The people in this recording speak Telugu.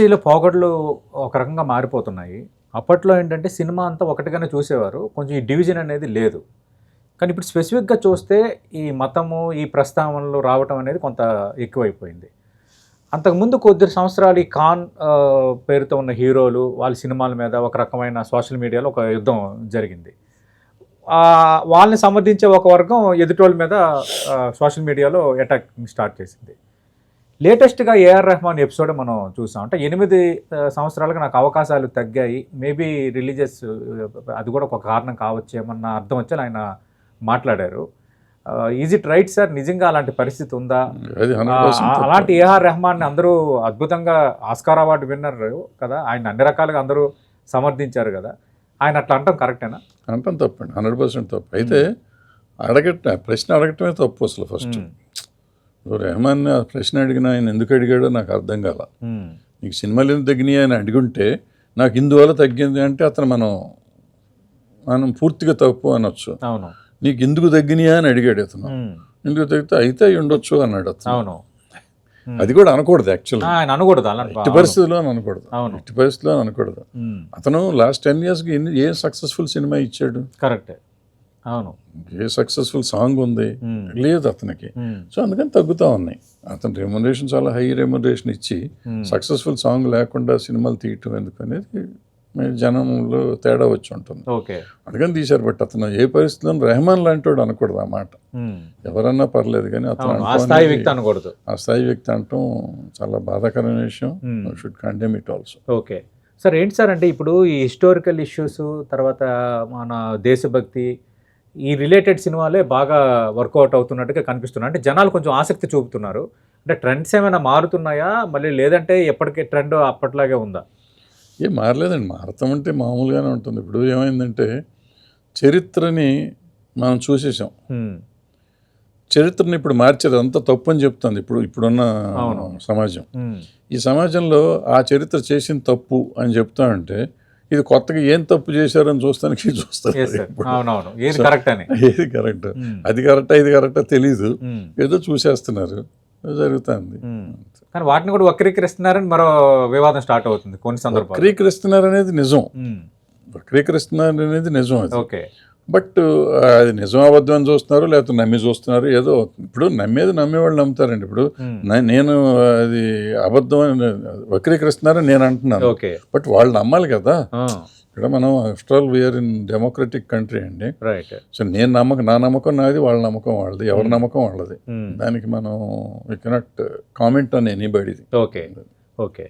ఇండస్ట్రీలో పోగొట్లు ఒక రకంగా మారిపోతున్నాయి. అప్పట్లో ఏంటంటే సినిమా అంతా ఒకటిగానే చూసేవారు. కొంచెం ఈ డివిజన్ అనేది లేదు. కానీ ఇప్పుడు స్పెసిఫిక్గా చూస్తే ఈ మతము ఈ ప్రస్తావనలు రావటం అనేది కొంత ఎక్కువైపోయింది. అంతకుముందు కొద్ది సంవత్సరాలు ఈ ఖాన్ పేరుతో ఉన్న హీరోలు వాళ్ళ సినిమాల మీద ఒక రకమైన సోషల్ మీడియాలో ఒక యుద్ధం జరిగింది. వాళ్ళని సమర్థించే ఒక వర్గం ఎదుటోళ్ళ మీద సోషల్ మీడియాలో అటాక్ స్టార్ట్ చేసింది. లేటెస్ట్గా ఏఆర్ రెహమాన్ ఎపిసోడ్ మనం చూసాం. అంటే ఎనిమిది ఆ, సంవత్సరాలుగా నాకు అవకాశాలు తగ్గాయి. మేబీ రిలీజియస్ అది కూడా ఒక కారణం కావచ్చేమన్న అర్థం వచ్చి ఆయన మాట్లాడారు. Is it right sir? నిజంగా అలాంటి పరిస్థితి ఉందా? అలాంటి ఏఆర్ రెహమాన్ అందరూ అద్భుతంగా ఆస్కార్ అవార్డు విన్నర్ కదా? ఆయన అన్ని రకాలుగా అందరూ సమర్థించారు కదా? ఆయన అట్లా అంటాం కరెక్టేనా? అంటాం తప్పండి. హండ్రెడ్ పర్సెంట్ తప్పు. అయితే అడగట ప్రశ్న అడగటమే తప్పు అసలు ఫస్ట్. రెహమాన్ ఆ ప్రశ్న అడిగిన ఆయన ఎందుకు అడిగాడో నాకు అర్థం కాల. నీకు సినిమాలు ఎందుకు తగ్గినాయి అని అడుగుంటే నాకు ఇందువల్ల తగ్గింది అంటే అతను మనం మనం పూర్తిగా తప్పు అనొచ్చు. అవును. నీకు ఎందుకు తగ్గినాయా అని అడిగాడు అతను ఎందుకు తగ్గితే అయితే అయి ఉండొచ్చు అన్నాడు అతను. అవును. అది కూడా అనకూడదు యాక్చువల్ ఆ, ఆయన అనకూడదు అలాంటి ఎట్టి పరిస్థితుల్లో అనకూడదు. అవును. ఎట్టి పరిస్థితుల్లో అనకూడదు. అతను లాస్ట్ టెన్ ఇయర్స్కి ఏ సక్సెస్ఫుల్ సినిమా ఇచ్చాడు? కరెక్టే. అవును. ఏ సక్సెస్ఫుల్ సాంగ్ ఉంది. లేదు అతనికి. సో అందుకని తగ్గుతూ ఉన్నాయి. అతను రెమ్యునరేషన్ చాలా హై రెమ్యునరేషన్ ఇచ్చి సక్సెస్ఫుల్ సాంగ్ లేకుండా సినిమాలు తీయటం ఎందుకు అనేది జనంలో తేడా వచ్చి ఉంటుంది. అందుకని తీశారు. బట్ అతను ఏ పరిస్థితిలో రెహమాన్ లాంటి వాడు అనకూడదు ఆ మాట. ఉమ్, ఎవరన్నా పర్లేదు కానీ అతను ఆ స్థాయి వ్యక్తి అనకూడదు. ఆ స్థాయి వ్యక్తి అంటాం చాలా బాధాకరమైన విషయం. Should condemn it also okay. Sir ఏంటి సార్ అంటే ఇప్పుడు ఈ హిస్టారికల్ ఇష్యూస్ తర్వాత మన దేశభక్తి ఈ రిలేటెడ్ సినిమాలే బాగా వర్కౌట్ అవుతున్నట్టుగా కనిపిస్తున్నాయి. అంటే జనాలు కొంచెం ఆసక్తి చూపుతున్నారు. అంటే ట్రెండ్స్ ఏమైనా మారుతున్నాయా? మళ్ళీ లేదంటే ఎప్పటికీ ట్రెండ్ అప్పట్లాగే ఉందా? ఏం మారలేదండి. మారతం అంటే మామూలుగానే ఉంటుంది. ఇప్పుడు ఏమైందంటే చరిత్రని మనం చూసేసాం చరిత్రని ఇప్పుడు మార్చేది అంతా తప్పు అని చెప్తుంది ఇప్పుడు ఇప్పుడున్న. సమాజం. ఈ సమాజంలో ఆ చరిత్ర చేసిన తప్పు అని చెప్తా ఉంటే ఇది కొత్తగా ఏం తప్పు చేశారని చూస్తానికి చూస్తారు ఏది కరెక్ట్ అని? ఏది కరెక్ట్ అది కరెక్టా ఇది కరెక్టా తెలీదు. ఉమ్, ఏదో చూసేస్తున్నారు. జరుగుతుంది. ఉమ్. కానీ వాటిని కూడా వక్రీకరిస్తున్నారని మరో వివాదం స్టార్ట్ అవుతుంది కొన్ని సందర్భాలు వక్రీకరిస్తున్నారు అనేది నిజం. వక్రీకరిస్తున్నారు అనేది నిజం అది. ఓకే బట్ అది నిజం అబద్ధం అని చూస్తున్నారు లేకపోతే నమ్మి చూస్తున్నారు ఏదో ఇప్పుడు నమ్మేది నమ్మేవాళ్ళు నమ్ముతారండి. ఇప్పుడు నేను అది అబద్ధం అని వక్రీకరిస్తున్నారని నేను అంటున్నాను. ఓకే. బట్ వాళ్ళు నమ్మాలి కదా. ఇక్కడ మనం after all we are in democratic country అండి. సో నేను నమ్మకం నా నమ్మకం నాది వాళ్ళ నమ్మకం వాళ్ళది ఎవరి నమ్మకం వాళ్ళది. దానికి మనం వి కెనాట్ కామెంట్ ఆన్ ఎనీబడిది ఓకే. ఓకే.